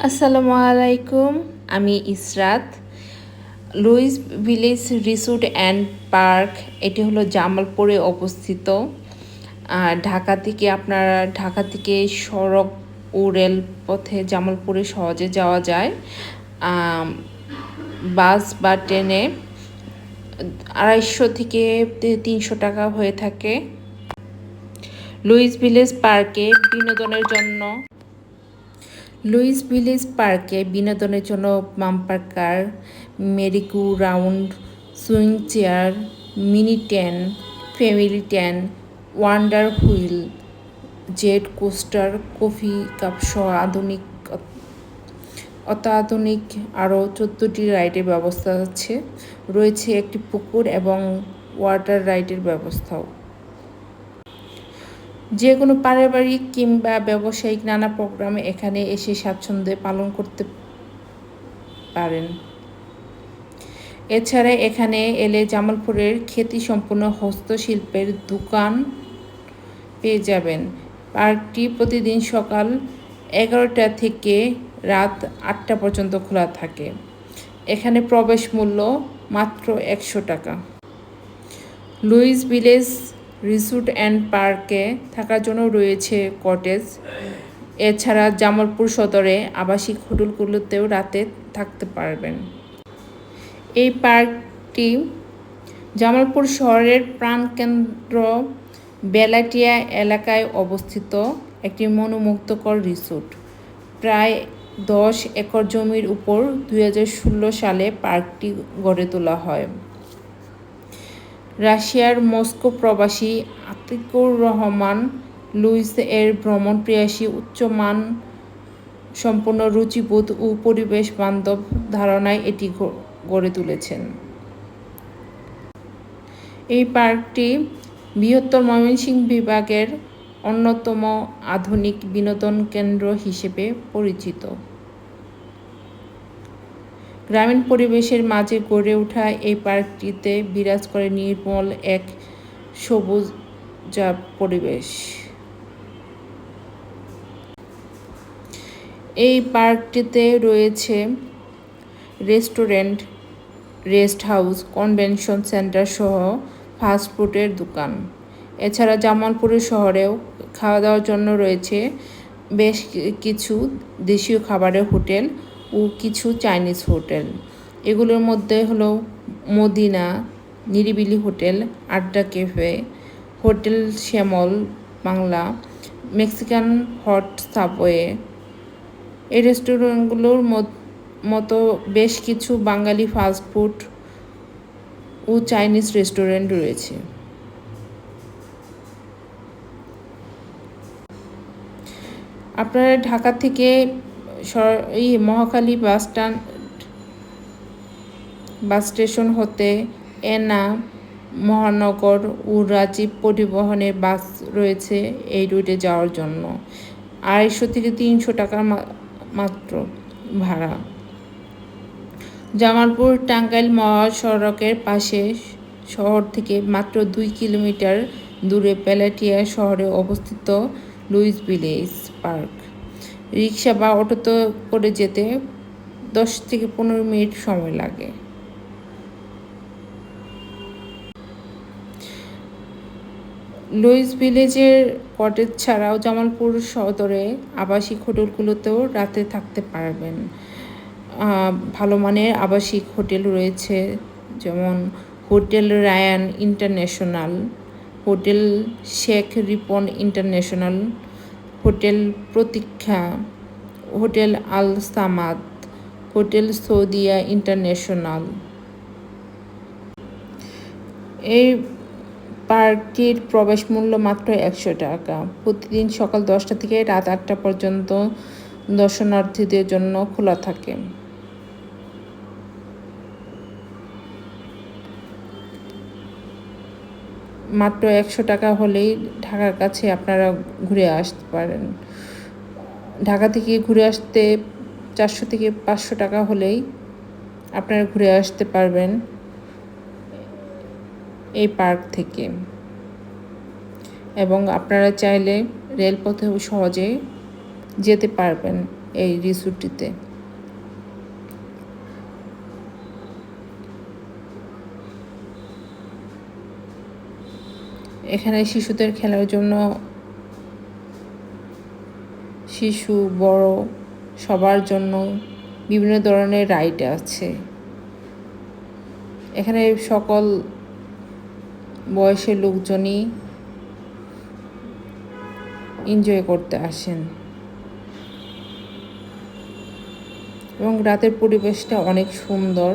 আসসালামু আলাইকুম, আমি Israt. Lewis village resort and park, এটি হলো জামালপুরে অবস্থিত। ঢাকা থেকে আপনারা ঢাকা থেকে সড়ক ও রেলপথে জামালপুরে সহজে যাওয়া যায়। বাস বা ট্রেনে আড়াইশো থেকে তিনশো টাকা হয়ে থাকে। লুইস ভিলেজ পার্কে বিনোদনের জন্য লুইস ভিলেজ পার্কে বিনোদনের জন্য bumper car merry go round, swing chair, mini train family train wonder wheel jet coaster, coffee cup সহ আধুনিক অত্যাধুনিক আরও চোদ্দোটি রাইডের ব্যবস্থা আছে। রয়েছে একটি পুকুর এবং ওয়াটার রাইডের ব্যবস্থাও। যে কোনো পারিবারিক কিংবা ব্যবসায়িক নানা প্রোগ্রামে এখানে এসে স্বাচ্ছন্দ্যে পালন করতে পারেন। এছাড়া এখানে এলে জামালপুরের খ্যাতিসম্পন্ন হস্তশিল্পের দোকান পেয়ে যাবেন। পার্কটি প্রতিদিন সকাল এগারোটা থেকে রাত আটটা পর্যন্ত খোলা থাকে। এখানে প্রবেশ মূল্য মাত্র একশো টাকা। লুইস ভিলেজ রিসোর্ট অ্যান্ড পার্কে থাকার জন্য রয়েছে কটেজ। এছাড়া জামালপুর সদরে আবাসিক হোটেলগুলোতেও রাতে থাকতে পারবেন। এই পার্কটি জামালপুর শহরের প্রাণকেন্দ্র বেলাটিয়া এলাকায় অবস্থিত একটি মনোমুগ্ধকর রিসোর্ট। প্রায় দশ একর জমির উপর দু হাজার ষোলো সালে পার্কটি গড়ে তোলা হয়। রাশিয়ার মস্কো প্রবাসী আতিকুর রহমান, লুইস এর ভ্রমণ প্রিয়াসী উচ্চমান, সম্পূর্ণ রুচিবোধ ও পরিবেশ বান্ধব ধারণায় এটি গড়ে তুলেছেন। এই পার্কটি বৃহত্তর ময়মনসিংহ বিভাগের অন্যতম আধুনিক বিনোদন কেন্দ্র হিসেবে পরিচিত। গ্রামীণ পরিবেশের মাঝে গড়ে ওঠা এই পার্কটিতে বিরাজ করে নির্মল এক সবুজ যা পরিবেশ। এই পার্কটিতে রয়েছে restaurant, rest house, convention centre সহ ফাস্টফুডের দোকান। এছাড়া জামালপুর শহরেও খাওয়া দাওয়ার জন্য রয়েছে বেশ কিছু দেশীয় খাবারের হোটেল ও কিছু চাইনিজ হোটেল। এগুলোর মধ্যে হলো Madina, Niribili hotel, Adda cafe, hotel Shyamal, Bangla, Mexican hot Subway. এই রেস্টুরেন্টগুলোর মতো বেশ কিছু বাঙালি ফাস্টফুড ও চাইনিজ রেস্টুরেন্ট রয়েছে। আপনারা ঢাকা থেকে এই Mohakhali bus stand, bus station হতে এনা, মহানগর ও রাজীব পরিবহনের বাস রয়েছে এই রুটে যাওয়ার জন্য। আড়াইশো থেকে তিনশো টাকার মাত্র ভাড়া। জামালপুর টাঙ্গাইল মহাসড়কের পাশে শহর থেকে মাত্র দুই কিলোমিটার দূরে পেলাটিয়া শহরে অবস্থিত লুইস ভিলেজ পার্ক। রিক্সা বা অটোতে করে যেতে দশ থেকে পনেরো মিনিট সময় লাগে। লুইস ভিলেজের কটেজ ছাড়াও জামালপুর সদরে আবাসিক হোটেলগুলোতেও রাতে থাকতে পারবেন। ভালো মানের আবাসিক হোটেল রয়েছে, যেমন hotel Rayan international, hotel Sheikh Ripon international hotel Protiksha, hotel Al Samad, hotel Saudia international. এই পার্কটির প্রবেশ মূল্য মাত্র একশো টাকা। প্রতিদিন সকাল দশটা থেকে রাত আটটা পর্যন্ত দর্শনার্থীদের জন্য খোলা থাকে। মাত্র একশো টাকা হলেই ঢাকার কাছে আপনারা ঘুরে আসতে পারেন। ঢাকা থেকে ঘুরে আসতে চারশো থেকে পাঁচশো টাকা হলেই আপনারা ঘুরে আসতে পারবেন এই পার্ক থেকে। এবং আপনারা চাইলে রেলপথেও সহজে যেতে পারবেন এই রিসোর্টটিতে। এখানে শিশুদের খেলার জন্য শিশু, বড়, সবার জন্য বিভিন্ন ধরনের রাইড আছে। এখানে সকল বয়সের লোকজনই এনজয় করতে আসেন। এবং রাতের পরিবেশটা অনেক সুন্দর।